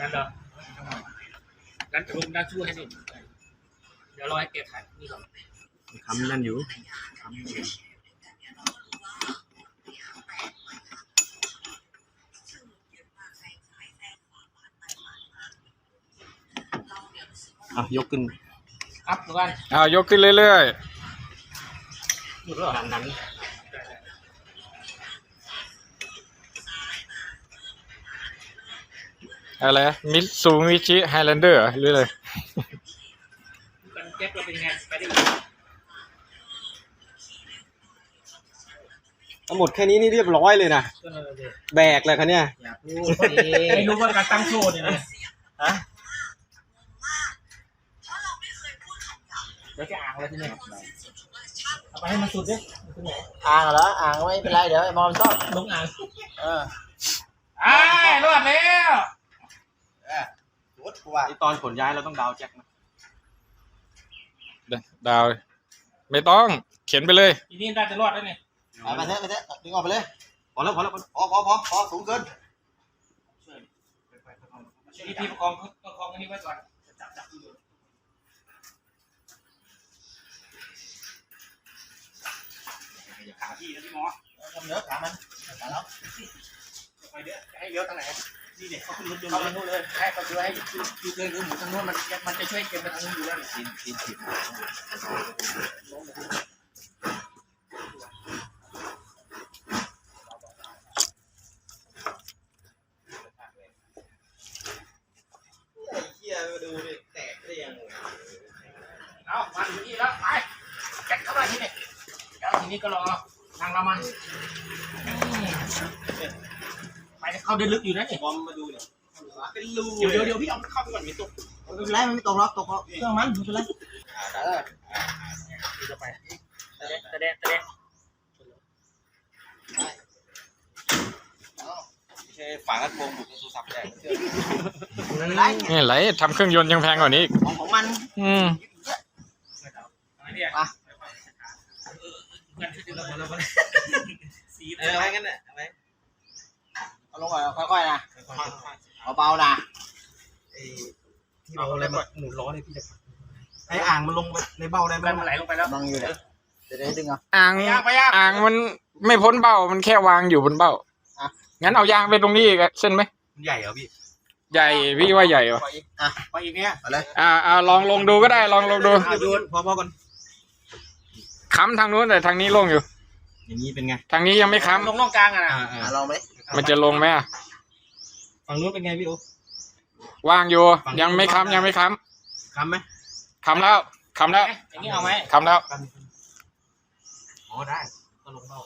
นั่นเหรองั้นลุงนั่นช่วยให้นี่เดี๋ยวรอให้แกถ่ายนี่ก่อนคำนั่นอยู่อะยกขึ้นอัพดูกันเอายกขึ้นเรื่อยหยุดแล้วเหรอดันดัน อะไรมิซูมิชิไฮแลนเดอร์หรืออะไรกันแจ็คเราเป็นไงไปได้ทั้งหมดแค่นี้นี่เรียบร้อยเลยนะก็เลยเดี๋ยวแบกเลยคันเนี้ยอย่าพูดไม่รู้ว่าการตั้งโชว์เนี่ยนะฮะเดี๋ยวจะอ่างแล้วทีนี้เอาไปให้มันสุดดิมันไหนอ่างเหรออ่างไม่เป็นไรเดี๋ยวไอ้มอมชอบลงอ่างเอออ้ายรอดแล้ว รถกูว่าไอตอนขนย้ายเราต้องดาวแจ็คนะดาว ไม่ต้อง เขียนไปเลยทีนี้น่าจะรอดแล้วเนี่ยเอาไปเถอะไปเถอะดึงออกไปเลยพอแล้วพอแล้วพอแล้วพอพอพอพอสูงเกินวิธีประคองประคองอันนี้ไว้ก่อนจับจับดูขาพี่นะพี่หมอ ทำเนื้อขามันขาแล้ว ไปเยอะให้เลี้ยวทางไหนนี่เด็กเขาขึ้นรถยนต์เขาไปนู่นเลยให้เขาช่วยให้ดูเลยดูหมูทางนู้นมันมันจะช่วยเก็บไปทางนู้นอยู่แล้วกินกินกินไอ้เหี้ยมาดูดิแตกได้ยังเอามาถึงนี่แล้วไปแจ็คเข้ามาทีนี้แล้วทีนี้ก็รอทางเรามัน ไปเข้าได้ลึกอยู่นะนี่บอมมาดูเนี่ยเป็นรูเดี๋ยวเดี๋ยวเดี๋ยวพี่เอาเข้าไปก่อนมีตุ๊กไม่เป็นไรมันไม่ตกหรอกตกหรอกเครื่องมันไม่เป็นไรเออดีเข้าไปแสดงแสดงไม่ใช่ฝากระโปรงบุกโทรศัพท์แดงไม่เป็นไรนี่ไหลทำเครื่องยนต์ยังแพงกว่านี้อีกของของมัน อืมเนี่ยอะงั้นที่เราเราสีเออไว้กันน่ะไว้ เอาลงก่อนค่อยๆนะเบาๆนะไอ้ที่เราอะไรมาหมุนล้อเนี่ยพี่จะไอ้อ่างมันลงไปในเบ้าได้ไหมมันไหลลงไปแล้วลองอยู่เดี๋ยวเดี๋ยวดึงเอาอ่างไปยากไปยากอ่างมันไม่พ้นเบ้ามันแค่วางอยู่บนเบ้าอะงั้นเอายางไปตรงนี้อีกอะเส้นไหมมันใหญ่เหรอพี่ใหญ่พี่ว่าใหญ่เหรอไปอีกไปอีกเนี่ยเอาเลยอ่าอ่าลองลงดูก็ได้ลองลงดูดูพอพอก่อนค้ำทางนู้นแต่ทางนี้โลงอยู่ อย่างนี้เป็นไง ทางนี้ยังไม่ค้ลงน่องกลางอะนะอ่าอ่าอะลองไหมำ มันจะลงไหมอะฝั่งนู้นเป็นไงพี่โอวางอยู่ยังไม่ค้ำยังไม่ค้ค้ำไหมำค้ำแล้วค้ำแล้วอย่างนี้เอาไหมค้ำแล้ว อ๋อได้ก็ลงเบ้า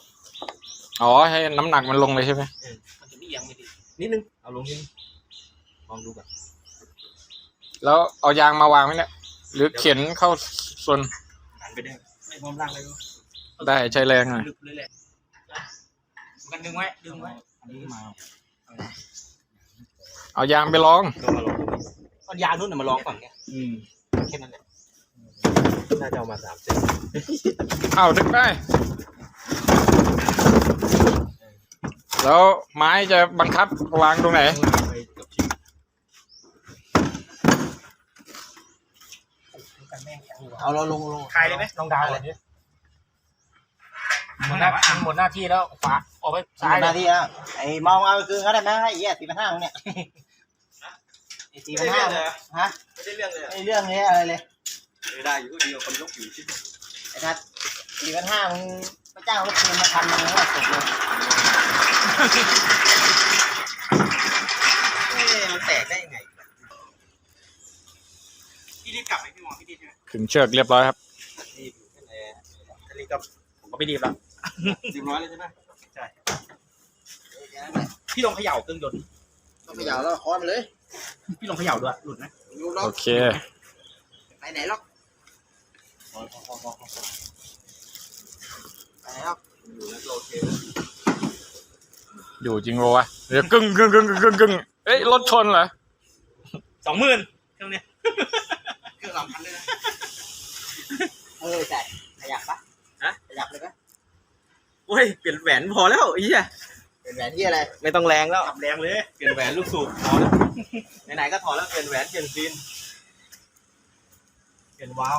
อ๋อให้น้ำหนักมันลงเลยใช่ไหมมันจะไม่เอียงไม่ดีนิดนึงเอาลงนิดนึงลองดูก่อนแล้วเอายางมาวางไว้เนี่ย หรือเข็นเข้าส่วนหันไปได้ไม่พร้อมร่างเลยได้ใช้แรงหน่อยลึกเลยแหละกันดึงไว้ดึงไว้ อันนี้มาเอายางไปลองลงมาลองเอายานุ่นน่ะมาลองก่อนไงอืมแค่นั้นแหละน่าจะเอามาสามเส้นเอาดึงได้ แล้วไม้จะบังคับวางตรงไหนไปกับชิ้นกันแม่งแข็งอยู่เอาเราลงลงคลายเลยไหมลองดาวเลย หมดหน้าหมดหน้าที่แล้วขวาออกไปสาซ้ายยนาทีแล้วไอ้มองเอาคืนเขาได้ไหมไอ้เหี้ยสี่พันห้ามึงเนี่ยไอ้สี่พันห้าฮะไม่ได้เรื่องเลยไอ้เรื่องนี้อะไรเลยไม่ได้อยู่ดีกว่าคนยกอยู่ที่ไอ้ทัดสี่พันห้ามึงไปจ้างรถคืนมาพันหนึงแล้วจบเลยเอ๊ะมันแตกได้ยังไงพี่รีบกลับไหมพี่หมอพี่รีบใช่ไหมขึงเชือกเรียบร้อยครับ รีบนั่นแหละถ้ารีบก็ผมก็ไม่รีบแล้ว รีบร้อยเลยใช่ไหมใช่พี่ลองเขย่าเครื่องยนต์ต้องไปเหยาแล้วคอนไปเลยพี่ลองเขย่าด้วยหลุดไหมรู้ล็อโอกเค ไปไหนล็อกไปไหนล็อกอยู่แล้วโอเคอยู่จริงโวะเดี๋ยวกึ่งกึ่งกึ่งกึ่งกึ่งกึ่งเอ้ยรถชนเหรอสองหมื่นเครื่องเนี้ย เครื่องสามพันเลยนะเออใช่ข ยับปะฮะขยับเลยปะโอ้ยเปลี่ยนแหวนพอแล้วไอ้เหี้ยเอเป็นแหวนที่อะไรไม่ต้องแรงแล้ว ขับแรงเลย เปลี่ยนแหวนลูกสูบพอแล้วไหนๆก็ถอดแล้วเปลี่ยนแหวนเปลี่ยนซีน เปลี่ยนวาล์ว